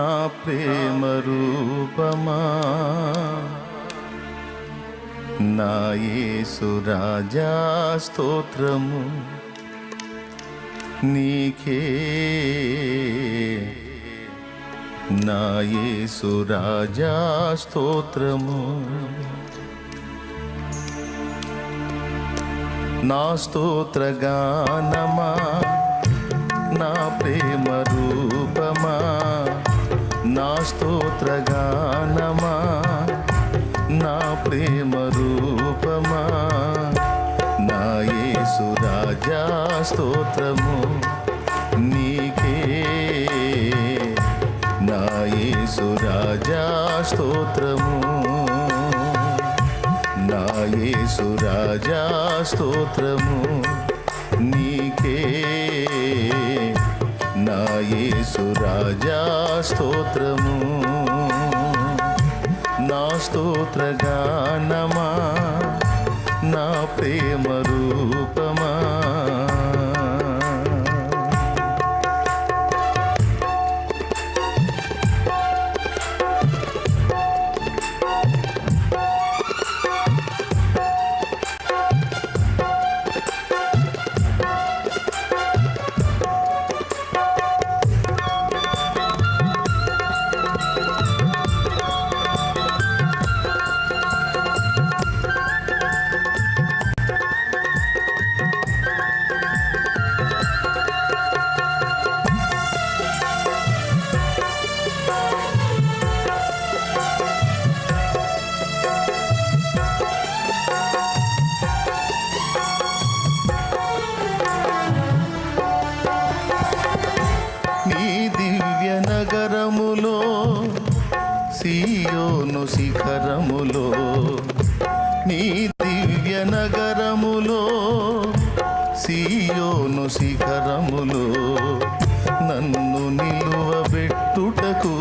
నా ప్రేమ రూపమా నా యేసు రాజా స్తోత్రము నీకే. నా యేసు రాజా స్తోత్రము నా స్తోత్రగానమా? నా ప్రేమ రూపమా నా స్తోత్రగానమా నా ప్రేమ రూపమా నా యేసు రాజా స్తోత్రము నీకే నా యేసు రాజా స్తోత్రము నా యేసు రాజా స్తోత్రము నా యేసు రాజా స్తోత్రము. నా స్తోత్రగానమా నా ప్రేమ రూపమా. నగరములో సీయోను శిఖరములో నన్ను నిలువబెట్టుటకు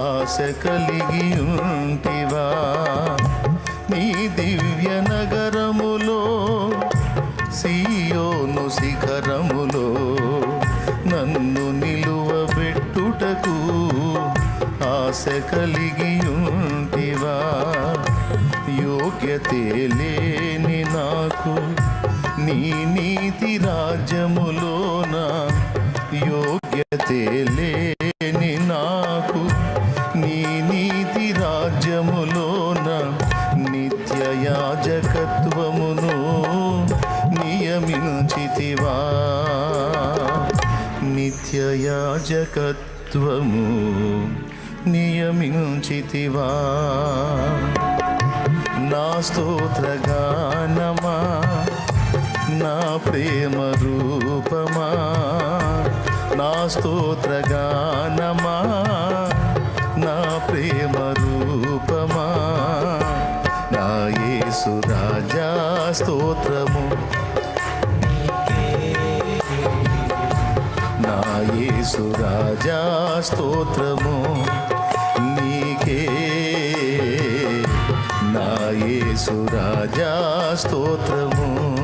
ఆశ కలిగి ఉంటివా నీ దివ్య నగరములో సీయోను శిఖరములో నన్ను నిలువబెట్టుటకు ఆశ కలిగి ఉంటివా యోగ్యతే లేని నాకు నీ నీతి రాజ్యములోన యోగ్యతే లేని నాకు నీ నీతి రాజ్యములోన నిత్య యాజకత్వమును నియమించితివా. నిత్య యాజకత్వము నియమించితివా. స్తోత్రగానమా నా ప్రేమ రూపమా నా స్తోత్రగానమా నా ప్రేమ రూపమా నా యేసు రాజా స్తోత్రము నా యేసు రాజా స్తోత్రము నీకే నా యేసు రాజా స్తోత్రము.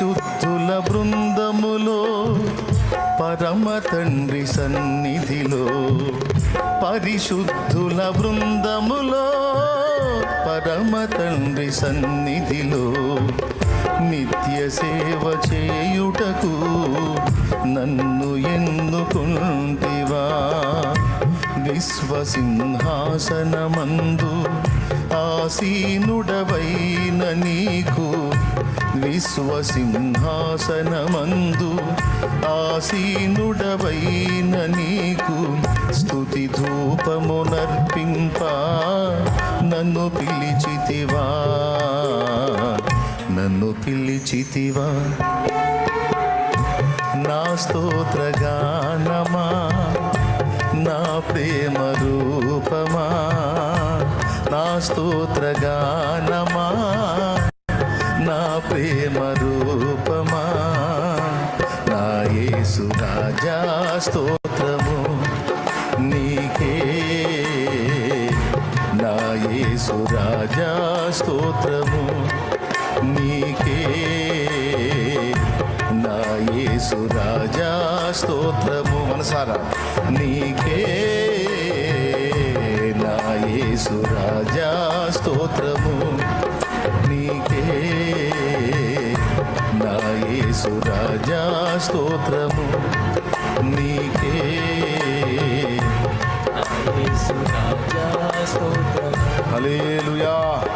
పరిశుద్ధుల బృందములో పరమ తండ్రి సన్నిధిలో పరిశుద్ధుల బృందములో పరమ తండ్రి సన్నిధిలో నిత్య సేవ చేయుటకు నన్ను ఎన్నుకుంటివా? విశ్వసింహాసనమందు ఆసీనుడవైన నీకు విశ్వసింహాసనమందు. ఆసీనుడవైన నీకు స్తుతి ధూపమునర్పింప నన్ను పిలిచితివా నన్ను పిలిచితివా. నా స్తోత్రగానమా నా ప్రేమ రూపమా నా స్తోత్రగానమా నా ప్రేమ రూపమా నా యేసు రాజా స్తోత్రము నీకే. నా యేసు రాజా స్తోత్రము నీకే. నా యేసు రాజా స్తోత్రము మనసారా నీకే. యేసు స్తోత్రము. నీకే నా యేసు స్తోత్రము. నీకే యేసు స్తోత్రము. స్తోత్రం హల్లెలూయా.